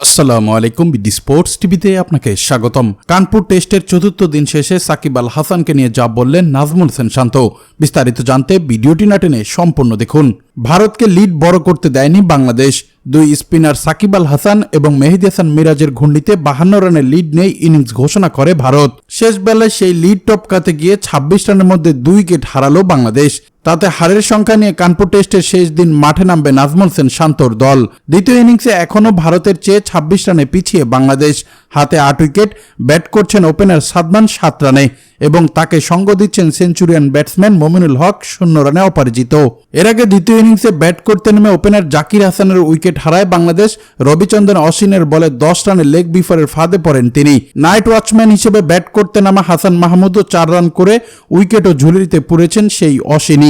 আসসালামু আলাইকুম BD sports টিভিতে আপনাকে স্বাগতম। কানপুর টেস্টের চতুর্থ দিন শেষে সাকিব আল হাসানকে নিয়ে যা বললেন নাজমুল হোসেন শান্ত। বিস্তারিত জানতে ভিডিওটি না টেনে সম্পূর্ণ দেখুন। ভারতকে লিড বড় করতে দেয়নি বাংলাদেশ। দুই স্পিনার সাকিব আল হাসান এবং মেহেদি হাসান মিরাজের ঘূর্ণিতে বাহান্ন রানের লিড নিয়ে ইনিংস ঘোষণা করে ভারত। শেষ বেলায় সেই লিড টপকাতে গিয়ে ছাব্বিশ রানের মধ্যে দুই উইকেট হারালো বাংলাদেশ। তাতে হারের সংখ্যা নিয়ে কানপুর টেস্টের শেষ দিন মাঠে নামবে নাজমুল সেন শান্তর দল। দ্বিতীয় ইনিংসে এখনও ভারতের চেয়ে ছাব্বিশ রানে পিছিয়ে বাংলাদেশ। হাতে আট উইকেট, ব্যাট করছেন ওপেনার সাদমান সাত রানে এবং তাকে সঙ্গ দিচ্ছেন সেঞ্চুরিয়ান ব্যাটসম্যান মমিনুল হক, শূন্য রানে অপরাজিত। এর আগে দ্বিতীয় ইনিংসে ব্যাট করতে নেমে ওপেনার জাকির হাসানের উইকেট হারায় বাংলাদেশ। রবিচন্দ্রন অশ্বিনের বলে দশ রানে লেগ বিফারের ফাঁদে পড়েন তিনি। নাইট ওয়াচম্যান হিসেবে ব্যাট করতে নামা হাসান মাহমুদও চার রান করে উইকেটও ঝুলিতে পুড়েছেন সেই অশ্বিনী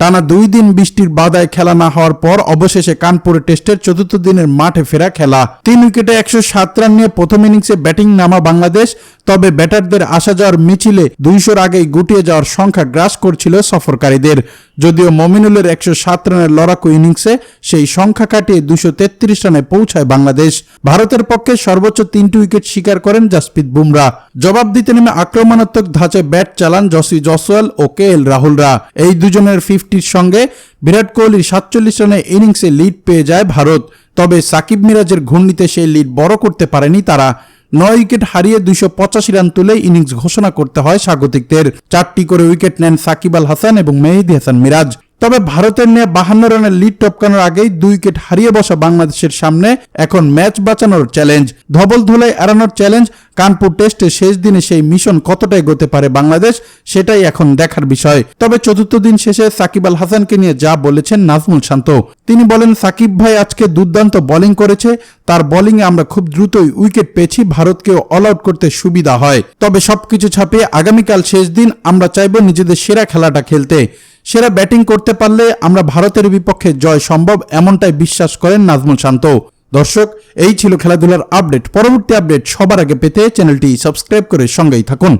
টানা দুই দিন বৃষ্টির বাধায় খেলা না হওয়ার পর অবশেষে কানপুরে টেস্টের চতুর্থ দিনের মাঠে ফেরা খেলা। তিন উইকেটে একশো সাত রান নিয়ে প্রথম ইনিংসে ব্যাটিং নামা বাংলাদেশ, তবে ব্যাটারদের আসা যাওয়ার মিছিলে দুইশোর আগেই গুটিয়ে যাওয়ার সংখ্যা গ্রাস করছিল সফরকারীদের। যদিও মমিনুলের একশো সাত রানের লড়াকু ইনিংসে সেই সংখ্যা কাটিয়ে দুশো তেত্রিশ রানে পৌঁছায় বাংলাদেশ। ভারতের পক্ষে সর্বোচ্চ তিনটি উইকেট শিকার করেন জাসপ্রীত বুমরা। জবাব দিতে নেমে আক্রমণাত্মক ধাঁচে ব্যাট চালান জসি জসওয়াল ও কে এল রাহুলরা। এই দুজনের ফিফটির সঙ্গে বিরাট কোহলির সাতচল্লিশ রানের ইনিংসে লিড পেয়ে যায় ভারত। তবে সাকিব মিরাজের ঘূর্ণিতে সেই লিড বড় করতে পারেনি তারা। নয় উইকেট হারিয়ে দুইশো পঁচাশি রান তুলে ইনিংস ঘোষণা করতে হয় স্বাগতিকদের। চারটি করে উইকেট নেন সাকিব আল হাসান এবং মেহেদি হাসান মিরাজ। তবে ভারতের নিয়ে বাহান্ন রানের লিড টপকানোর আগেই দুই উইকেট হারিয়ে বসা বাংলাদেশের সামনে এখন ম্যাচ বাঁচানোর চ্যালেঞ্জ ধবল ধুলাই এড়ানোর চ্যালেঞ্জ কানপুর টেস্টে শেষ দিনে সেই মিশন কতটাই গতে পারে বাংলাদেশ, সেটাই এখন দেখার বিষয়। তবে চতুর্থ দিন শেষে সাকিব আল হাসানকে নিয়ে যা বলেছেন নাজমুল শান্ত। তিনি বলেন, সাকিব ভাই আজকে দুর্দান্ত বোলিং করেছে, তার বোলিংয়ে আমরা খুব দ্রুতই উইকেট পেয়েছি, ভারতকেও অল আউট করতে সুবিধা হয়। তবে সবকিছু ছাপিয়ে আগামীকাল শেষ দিন আমরা চাইব নিজেদের সেরা খেলাটা খেলতে। সেরা ব্যাটিং করতে পারলে আমরা ভারতের বিপক্ষে জয় সম্ভব এমনটাই বিশ্বাস করেন নাজমুল শান্ত। দর্শক, এই ছিল খেলাধুলার আপডেট। পরবর্তী আপডেট সবার আগে পেতে চ্যানেলটি সাবস্ক্রাইব করে সঙ্গেই থাকুন।